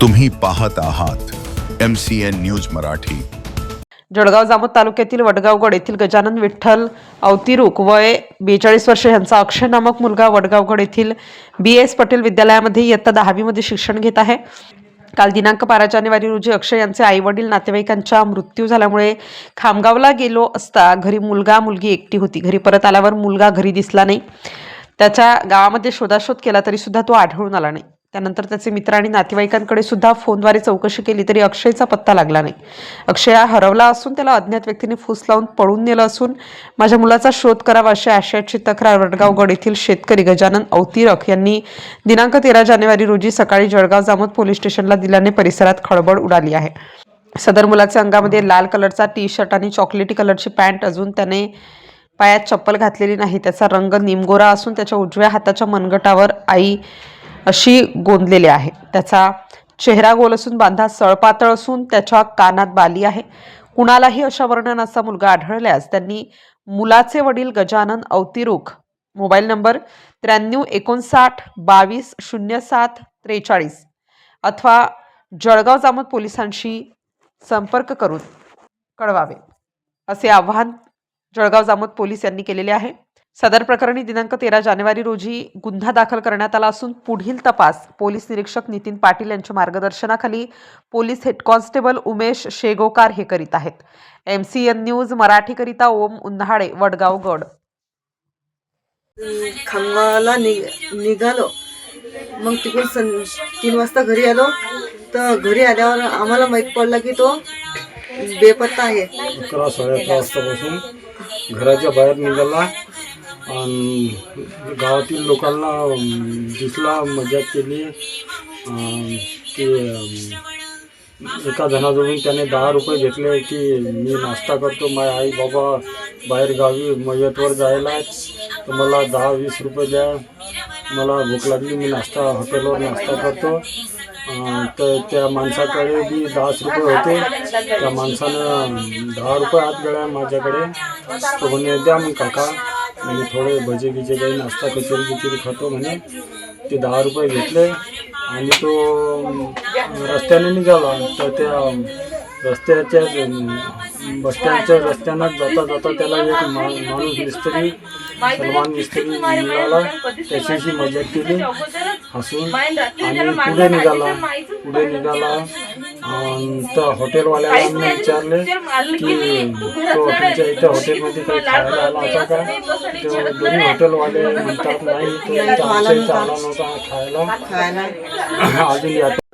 तुम्ही पाहत आहात M C N news Marathi. Jalgaon Jamod तालुक्यातील वडगावगड येथील गजानन विठ्ठल अवतिरुक वय बेचाळीस वर्ष यांचा अक्षय नामक मुलगा वडगावगड येथील बी एस पटेल विद्यालयामध्ये इयत्ता दहावीमध्ये शिक्षण घेत आहे. काल दिनांक बारा जानेवारी रोजी अक्षय यांचे आई वडील नातेवाईकांचा मृत्यू झाल्यामुळे खामगावला गेलो असता घरी मुलगा मुलगी एकटी होती. घरी परत आल्यावर मुलगा घरी दिसला नाही. त्याच्या गावामध्ये शोधाशोध केला तरी सुद्धा तो आढळून आला नाही. त्यानंतर त्याचे मित्र आणि नातेवाईकांकडे सुद्धा फोनद्वारे चौकशी केली तरी अक्षयचा पत्ता लागला नाही. अक्षय हा हरवला असून त्याला अज्ञात व्यक्तीने फूस लावून पळून नेलं असून माझ्या मुलाचा शोध करावा अशी आशयाची तक्रार वडगावगड येथील शेतकरी गजानन औतिरक यांनी दिनांक तेरा जानेवारी रोजी सकाळी जळगाव जामोद पोलीस स्टेशनला दिल्याने परिसरात खळबळ उडाली आहे. सदर मुलाच्या अंगामध्ये लाल कलरचा टी शर्ट आणि चॉकलेटी कलरची पॅन्ट अजून त्याने पायात चप्पल घातलेली नाही. त्याचा रंग निमगोरा असून त्याच्या उजव्या हाताच्या मनगटावर आई अशी गोंदलेली आहे. त्याचा चेहरा गोल असून बांधा सळपातळ असून त्याच्या कानात बाली आहे. कुणालाही अशा वर्णनाचा मुलगा आढळल्यास त्यांनी मुलाचे वडील गजानन अवतिरुख मोबाईल नंबर त्र्याण्णव एकोणसाठ बावीस शून्य सात त्रेचाळीस अथवा जळगाव जामोद पोलिसांशी संपर्क करून कळवावे. असे आवाहन जळगाव जामोद पोलीस यांनी केलेले आहे. सदर प्रकरणी दिनांक तेरा जानेवारी रोजी गुन्हा दाखल करण्यात आला असून पुढील तपास पोलीस निरीक्षक नितीन पाटील यांच्या मार्गदर्शनाखाली police head constable Umesh Shegokar हे करीत आहेत. एम सी एन न्यूज मराठीकरिता ओम उन्हाळे वडगाव गड. खामगावला निघ निघालो. मग तिकडून सं तीन वाजता घरी आलो. तर घरी आल्यावर आम्हाला माहीत पडलं की तो बेपत्ता आहे. अकरा साडे अकरा वाजतापासून घराच्या बाहेर निघाला. गावातील लोकांना दिसला मजा केली. की एका जणाजवळून त्याने दहा रुपये घेतले की मी नाश्ता करतो माझ्या आई बाबा बाहेर गावी मयतवर जायला तर मला दहा वीस रुपये द्या. मला भूक लागली मी नाश्ता हॉटेलवर नाश्ता करतो. तर त्या माणसाकडे बी दहाच रुपये होते. त्या माणसानं दहा रुपये आत गळ्या माझ्याकडे. तो म्हणे द्या मग काका. म्हणजे थोडे भजे गिजे काही नाश्ता कचोरी बिचोरी खातो म्हणे. ते दहा रुपये घेतले आणि तो रस्त्याने निघाला. तर त्या रस्त्याच्या बस स्टँडच्या रस्त्यानं जाता जाता त्याला एक मा माणूस मिस्त्री सलमान मिस्त्री मिळाला. त्याच्याशी मजा केली हसून. आणि पुढे निघाला. पुढे निघाला. तर हॉटेलवाल्याला मी विचारले की तो तुमच्या इथं हॉटेलमध्ये काही खायला आला होता का? तर दोन्ही हॉटेलवाले म्हणतात नाही तो इथं आमच्या इथं आला नव्हता खायला. अजून